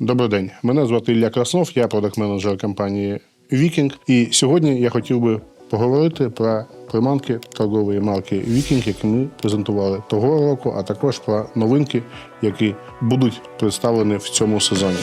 Добрий день. Мене звати Ілля Краснов, я продакт-менеджер компанії Вікінг. І сьогодні я хотів би поговорити про приманки торгової марки Вікінг, які ми презентували того року, а також про новинки, які будуть представлені в цьому сезоні.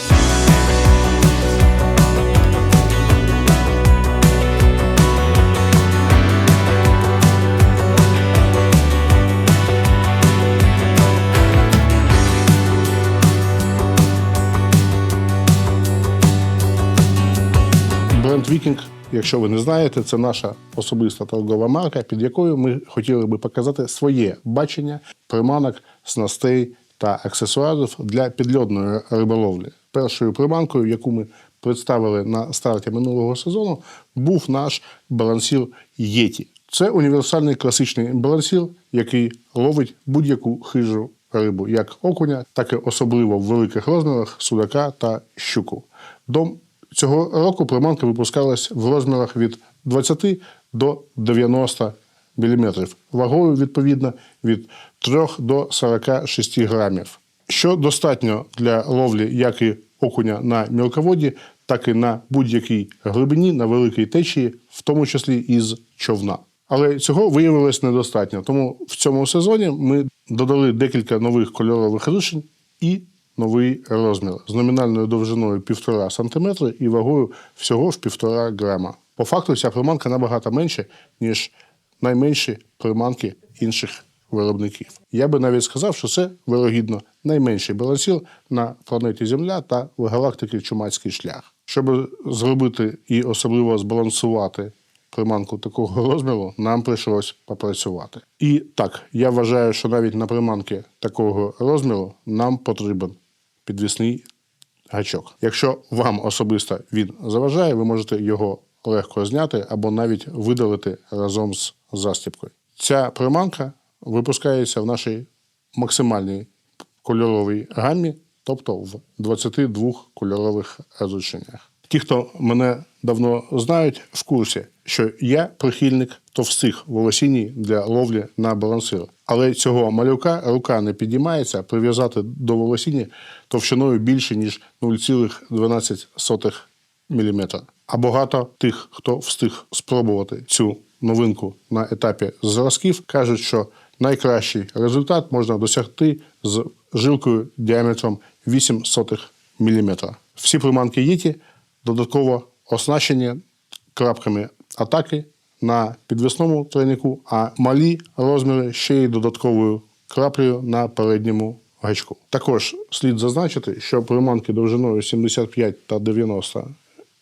Вікінг, якщо ви не знаєте, це наша особиста торгова марка, під якою ми хотіли би показати своє бачення приманок, снастей та аксесуарів для підльотної риболовлі. Першою приманкою, яку ми представили на старті минулого сезону, був наш балансір Єті. Це універсальний класичний балансір, який ловить будь-яку хижу рибу, як окуня, так і особливо в великих розмірах судака та щуку. До Цього року приманка випускалась в розмірах від 20 до 90 мм, вагою відповідно від 3 до 46 грамів, що достатньо для ловлі як і окуня на мілководі, так і на будь-якій глибині на великій течії, в тому числі із човна. Але цього виявилось недостатньо. Тому в цьому сезоні ми додали декілька нових кольорових рішень і новий розмір з номінальною довжиною 1,5 см і вагою всього в 1,5 грама. По факту ця приманка набагато менша, ніж найменші приманки інших виробників. Я би навіть сказав, що це вирогідно найменший балансір на планеті Земля та в галактики Чумацький шлях. Щоб зробити і особливо збалансувати приманку такого розміру, нам прийшлось попрацювати. І так, я вважаю, що навіть на приманки такого розміру нам потрібен підвісний гачок. Якщо вам особисто він заважає, ви можете його легко зняти або навіть видалити разом з застібкою. Ця приманка випускається в нашій максимальній кольоровій гамі, тобто в 22 кольорових розрішеннях. Ті, хто мене давно знають, в курсі, що я прихильник товстих волосіній для ловлі на балансир. Але цього малюка рука не підіймається прив'язати до волосіні товщиною більше, ніж 0,12 мм. А багато тих, хто встиг спробувати цю новинку на етапі зразків, кажуть, що найкращий результат можна досягти з жилкою діаметром 8 мм. Всі приманки Єті додатково оснащені крапками атаки на підвісному тройнику, а малі розміри ще й додатковою краплею на передньому гачку. Також слід зазначити, що приманки довжиною 75 та 90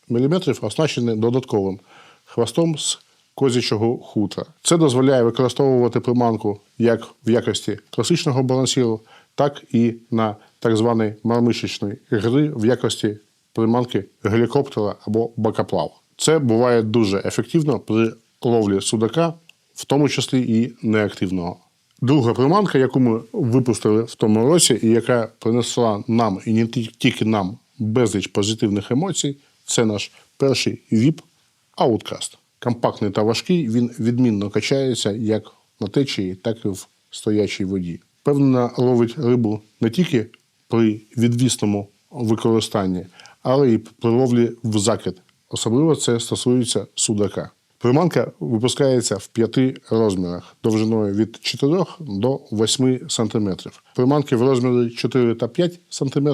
мм оснащені додатковим хвостом з козячого хутра. Це дозволяє використовувати приманку як в якості класичного балансіру, так і на так званий мармишечної гри в якості приманки гелікоптера або бакоплава. Це буває дуже ефективно при ловлі судака, в тому числі і неактивного. Друга приманка, яку ми випустили в тому році, і яка принесла нам і не ті- тільки нам безліч позитивних емоцій, це наш перший віп Outcast. Компактний та важкий, він відмінно качається як на течії, так і в стоячій воді. Певно, ловить рибу не тільки при відвісному використанні, але й при в закид. Особливо це стосується судака. Приманка випускається в п'яти розмірах довжиною від 4 до 8 см. Приманки в розмірі 4 та 5 см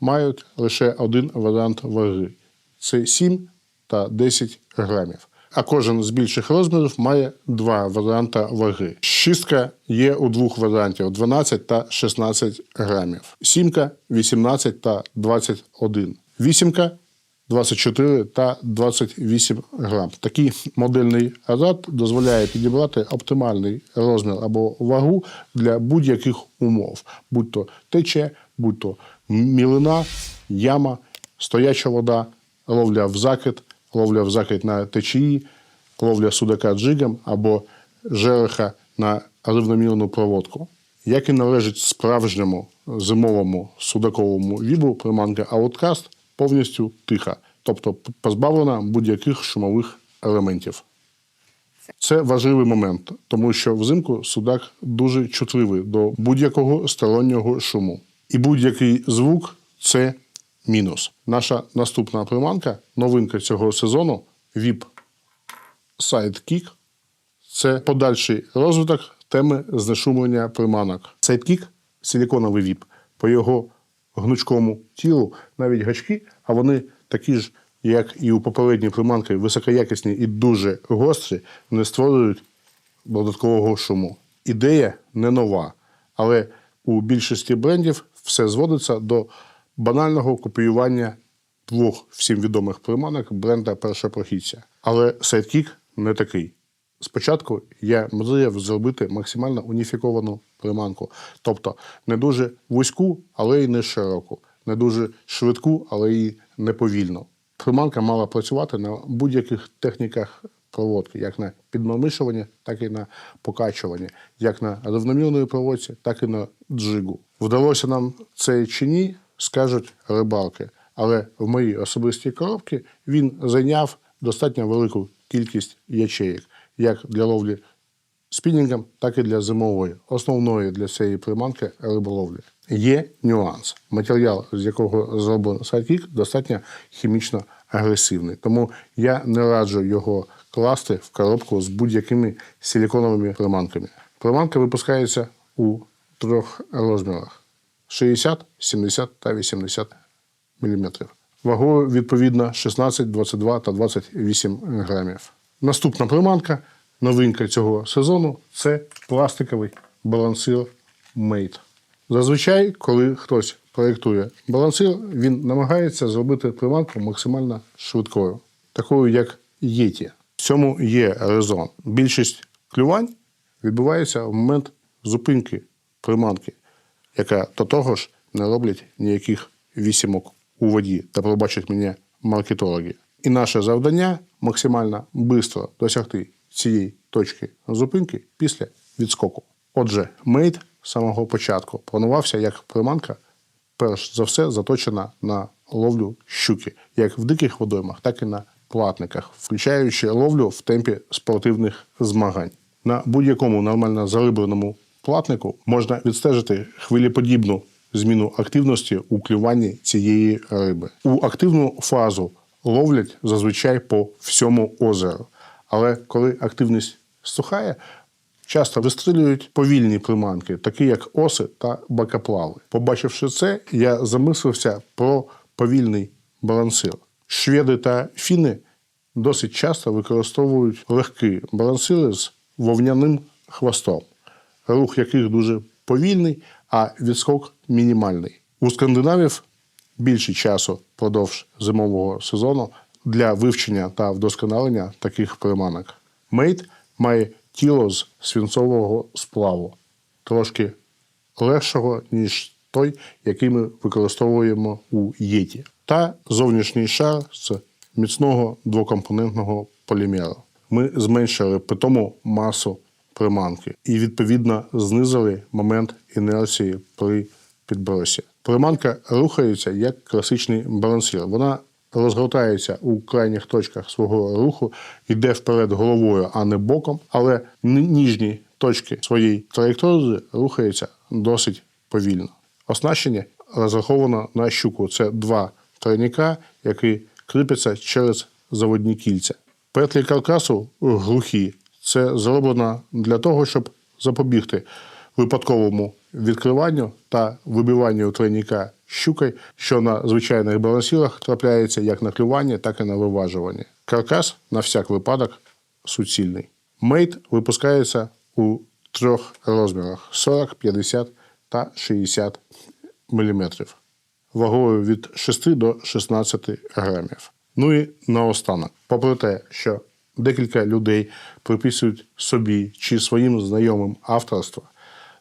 мають лише один варіант ваги це 7 та 10 грамів. А кожен з більших розмірів має два варіанти ваги. Шістка є у двох варіантів 12 та 16 грамів. Сімка 18 та 21. Вісімка 24 та 28 грам. Такий модельний ряд дозволяє підібрати оптимальний розмір або вагу для будь-яких умов, будь то тече, будь то мілина, яма, стояча вода, ловля в закид, ловля в закид на течії, ловля судака джигом або жереха на рівномірну проводку. Як і належить справжньому зимовому судаковому вібру, приманка Outcast повністю тиха, тобто позбавлена будь-яких шумових елементів. Це важливий момент, тому що взимку судак дуже чутливий до будь-якого стороннього шуму. І будь-який звук це мінус. Наша наступна приманка, новинка цього сезону VIP Sidekick. Це подальший розвиток теми знешумлення приманок. Sidekick – силіконовий віп. По його гнучкому тілу навіть гачки, а вони такі ж, як і у попередній приманки, високоякісні і дуже гострі, не створюють додаткового шуму. Ідея не нова, але у більшості брендів все зводиться до банального копіювання двох всім відомих приманок бренда Першопрохідця. Але Sidekick не такий. Спочатку я мріяв зробити максимально уніфіковану приманку, тобто не дуже вузьку, але й не широку, не дуже швидку, але й не повільну. Приманка мала працювати на будь-яких техніках проводки, як на підмамишуванні, так і на покачуванні, як на рівномірної проводці, так і на джигу. Вдалося нам це чи ні, скажуть рибалки. Але в моїй особистій коробці він зайняв достатньо велику кількість ячеїк, як для ловлі спінінгом, так і для зимової, основної для цієї приманки риболовлі. Є нюанс. Матеріал, з якого зроблений сайкік, достатньо хімічно агресивний. Тому я не раджу його класти в коробку з будь-якими силіконовими приманками. Приманка випускається у трьох розмірах: 60, 70 та 80 мм. Вагою відповідно 16, 22 та 28 грамів. Наступна приманка, новинка цього сезону це пластиковий балансир Mate. Зазвичай, коли хтось проєктує балансир, він намагається зробити приманку максимально швидкою, такою як Єті. В цьому є резон. Більшість клювань відбувається в момент зупинки приманки, яка до того ж не роблять ніяких вісімок у воді та пробачать мене маркетологи. І наше завдання максимально швидко досягти цієї точки зупинки після відскоку. Отже, мейт з самого початку планувався як приманка, перш за все, заточена на ловлю щуки, як в диких водоймах, так і на платниках, включаючи ловлю в темпі спортивних змагань. На будь-якому нормально зарибленому платнику можна відстежити хвилеподібну зміну активності у клюванні цієї риби. У активну фазу ловлять зазвичай по всьому озеру. Але коли активність стухає, часто вистрілюють повільні приманки, такі як оси та бакоплави. Побачивши це, я замислився про повільний балансир. Шведи та фіни досить часто використовують легкі балансири з вовняним хвостом, рух яких дуже повільний, а відскок мінімальний. У скандинавів більше часу впродовж зимового сезону для вивчення та вдосконалення таких приманок. Мейт має тіло з свинцового сплаву, трошки легшого, ніж той, який ми використовуємо у єті, та зовнішній шар з міцного двокомпонентного полімеру. Ми зменшили питому масу приманки і відповідно знизили момент інерції при підбросі. Приманка рухається як класичний балансир. Вона розгортається у крайніх точках свого руху, йде вперед головою, а не боком, але ніжні точки своєї траєкторії рухаються досить повільно. Оснащення розраховано на щуку. Це два тройника, які кріпляться через заводні кільця. Петлі каркасу глухі. Це зроблено для того, щоб запобігти випадковому відкриванню та вибиванню тройника щукою, що на звичайних балансірах трапляється як на клюванні, так і на виважуванні. Каркас на всяк випадок суцільний. Мейт випускається у трьох розмірах: 40, 50 та 60 мм. Вагою від 6 до 16 грамів. Ну і наостанок, попри те, що декілька людей приписують собі чи своїм знайомим авторство,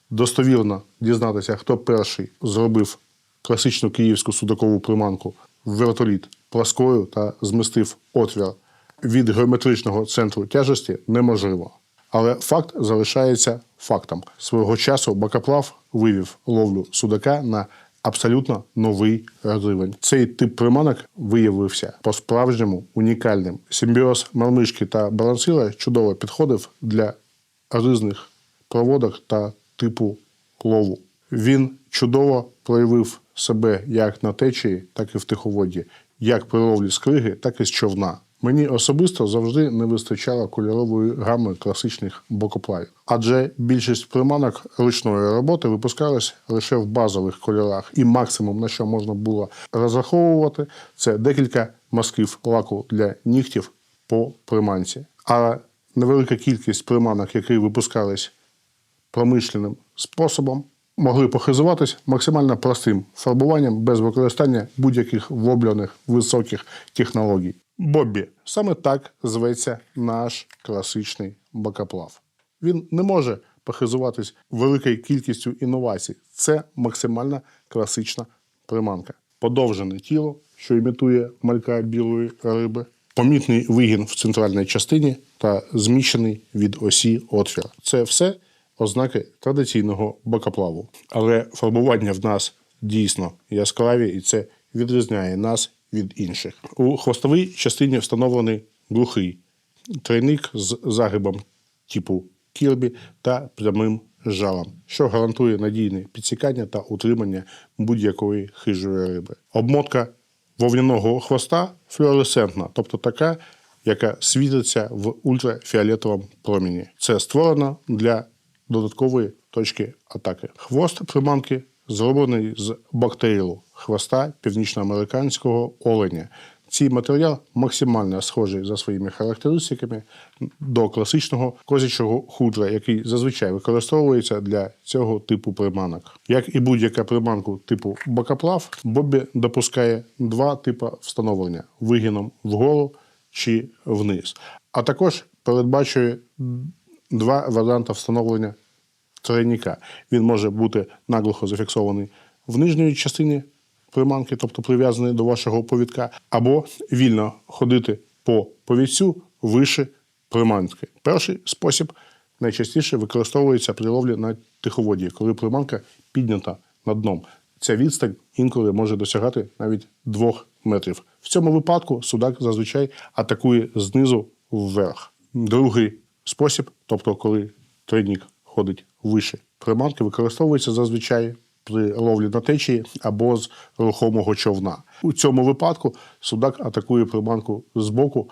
достовірно дізнатися, хто перший зробив класичну київську судакову приманку в вертоліт пласкою та змістив отвір від геометричного центру тяжесті неможливо. Але факт залишається фактом. Свого часу Бакоплав вивів ловлю судака на абсолютно новий рівень. Цей тип приманок виявився по-справжньому унікальним. Симбіоз мармишки та балансира чудово підходив для різних проводок та типу лову. Він чудово проявив себе як на течії, так і в тиховоді, як при ловлі з криги, так і з човна. Мені особисто завжди не вистачало кольорової гами класичних бокоплавів, адже більшість приманок ручної роботи випускались лише в базових кольорах, і максимум на що можна було розраховувати, це декілька мазків лаку для нігтів по приманці. А невелика кількість приманок, які випускались промишленим способом, могли похизуватись максимально простим фарбуванням без використання будь-яких вобляних високих технологій. Боббі саме так зветься наш класичний бакоплав. Він не може похизуватись великою кількістю інновацій. Це максимально класична приманка. Подовжене тіло, що імітує малька білої риби, помітний вигін в центральній частині та зміщений від осі отвір. Це все ознаки традиційного бокоплаву. Але фарбування в нас дійсно яскраві, і це відрізняє нас від інших. У хвостовій частині встановлений глухий тройник з загибом типу кірбі та прямим жалом, що гарантує надійне підсікання та утримання будь-якої хижої риби. Обмотка вовняного хвоста флуоресцентна, тобто така, яка світиться в ультрафіолетовому проміні. Це створено для додаткової точки атаки. Хвост приманки зроблений з бактерілу хвоста північноамериканського оленя. Цей матеріал максимально схожий за своїми характеристиками до класичного козячого хутра, який зазвичай використовується для цього типу приманок. Як і будь-яка приманку типу бакоплав, Боббі допускає два типи встановлення вигином вгору чи вниз, а також передбачує два варіанти встановлення тройника. Він може бути наглухо зафіксований в нижній частині приманки, тобто прив'язаний до вашого повідка, або вільно ходити по повідцю вище приманки. Перший спосіб найчастіше використовується при ловлі на тиховоді, коли приманка піднята над дном. Ця відстань інколи може досягати навіть двох метрів. В цьому випадку судак зазвичай атакує знизу вверх. Другий спосіб, тобто коли тройник ходить вище приманки, використовується зазвичай при ловлі на течії або з рухомого човна. У цьому випадку судак атакує приманку з боку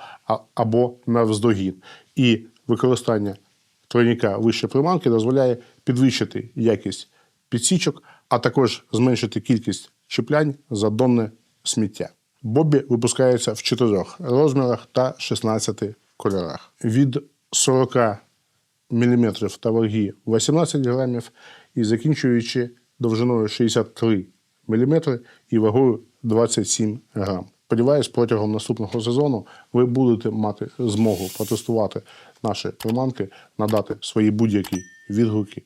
або навздогін. І використання тройника вище приманки дозволяє підвищити якість підсічок, а також зменшити кількість чіплянь за донне сміття. Бобі випускається в чотирьох розмірах та 16 кольорах. Від 40 мм та ваги 18 грамів і закінчуючи довжиною 63 мм і вагою 27 грам. Сподіваюсь, протягом наступного сезону ви будете мати змогу протестувати наші приманки, надати свої будь-які відгуки,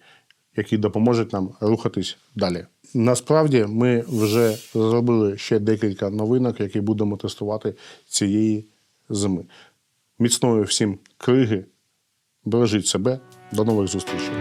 які допоможуть нам рухатись далі. Насправді ми вже зробили ще декілька новинок, які будемо тестувати цієї зими. Міцної всім криги, бережіть себе, до нових зустрічей.